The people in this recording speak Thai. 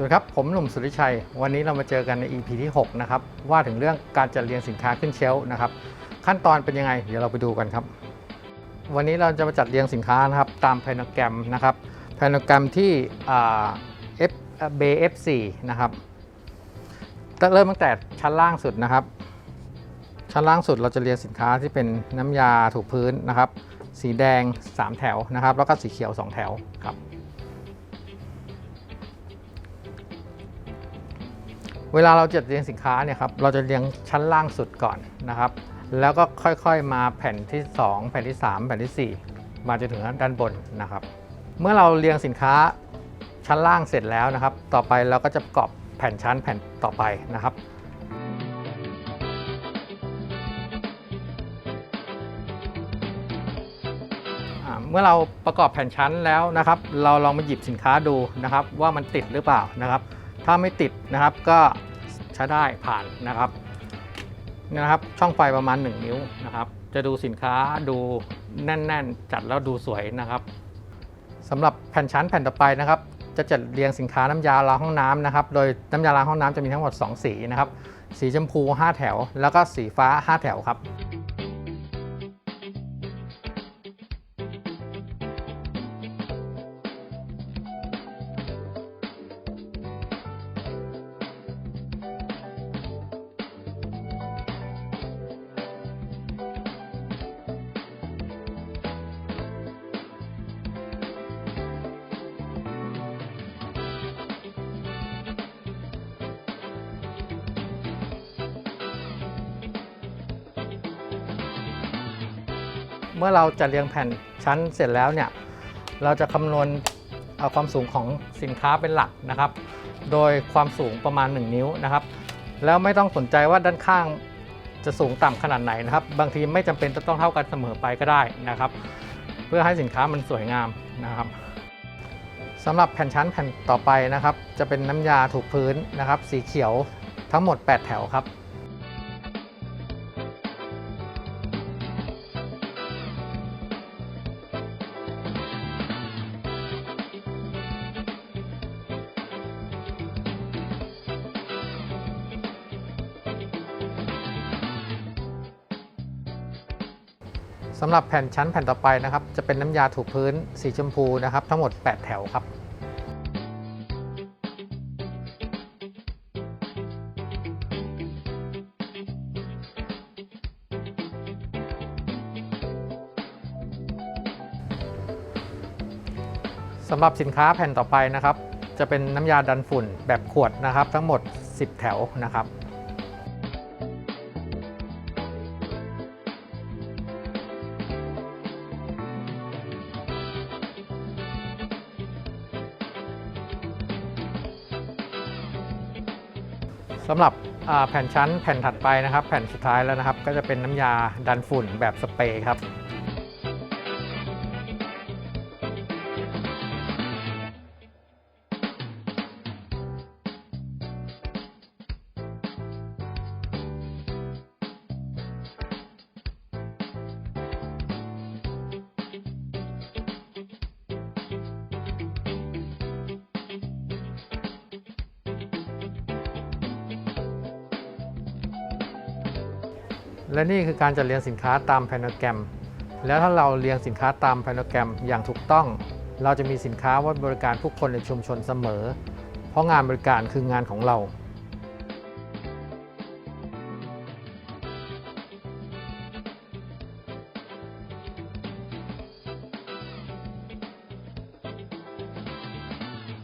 สวัสดีครับ ผมหนุ่มสุริชัย วันนี้เรามาเจอกันใน EP ที่ 6 นะครับ ว่าถึงเรื่องการจัดเรียงสินค้าขึ้นเชล์นะครับ ขั้นตอนเป็นยังไง เดี๋ยวเราไปดูกันครับ วันนี้เราจะมาจัดเรียงสินค้านะครับตามแพนโกรมนะครับแพนโกรมที่ F BF4 นะครับเริ่มตั้งแต่ชั้นล่างสุดนะครับ ชั้นล่างสุดเราจะเรียงสินค้าที่เป็นน้ำยาถูพื้นนะครับ สีแดง 3 แถวนะครับ แล้วก็สีเขียว 2 แถวครับ เวลาเราจัดเรียงสินค้าเนี่ยครับเราจะเรียงชั้นล่างสุดก่อนนะครับ แล้วก็ค่อยๆมาแผ่นที่ 2 แผ่นที่ 3 แผ่นที่ 4 มาจนถึงด้านบนนะครับ เมื่อเราเรียงสินค้าชั้นล่างเสร็จแล้วนะครับ ต่อไปเราก็จะประกอบแผ่นชั้นแผ่นต่อไปนะครับเมื่อเราประกอบแผ่นชั้นแล้วนะครับ เราลองมาหยิบสินค้าดูนะครับ ว่ามันติดหรือเปล่านะครับ ถ้าไม่ติดนะครับก็ใช้ได้ผ่านนะครับนะครับ ช่องไฟประมาณ 1 นิ้วนะครับ จะดูสินค้าดูแน่น ๆ จัดแล้วดูสวยนะครับสำหรับแผ่นชั้นแผ่นต่อไปนะครับ จะจัดเรียงสินค้าน้ำยาล้างห้องน้ำนะครับ โดยน้ำยาล้างห้องน้ำจะมีทั้งหมด 2 สีนะครับ สีชมพู 5 แถว แล้วก็สีฟ้า 5 แถวครับ เมื่อเราจะเรียงแผ่นชั้นเสร็จแล้วเนี่ยเราจะคำนวณเอาความสูงของสินค้าเป็นหลักนะครับ โดยความสูงประมาณ 1 นิ้วนะครับ แล้วไม่ต้องสนใจว่าด้านข้างจะสูงต่ำขนาดไหนนะครับ บางทีไม่จำเป็นจะต้องเท่ากันเสมอไปก็ได้นะครับ เพื่อให้สินค้ามันสวยงามนะครับสำหรับแผ่นชั้นแผ่นต่อไปนะครับ จะเป็นน้ำยาถูพื้นนะครับ สีเขียวทั้งหมด 8 แถวครับ สำหรับแผ่นชั้นแผ่นต่อไปนะครับ จะเป็นน้ำยาถูพื้นสีชมพูนะครับ ทั้งหมด 8 แถวครับสำหรับสินค้าแผ่นต่อไปนะครับ จะเป็นน้ำยาดันฝุ่นแบบขวดนะครับ ทั้งหมด 10 แถวนะครับ สำหรับแผ่นชั้นแผ่นถัดไปนะครับ แผ่นสุดท้ายแล้วนะครับ ก็จะเป็นน้ำยาดันฝุ่นแบบสเปรย์ครับ และนี่คือการจัดเรียงสินค้าตามแพนโกรม แล้วถ้าเราเรียงสินค้าตามแพนโกรมอย่างถูกต้อง เราจะมีสินค้าวัดบริการผู้คนในชุมชนเสมอ เพราะงานบริการคืองานของเรา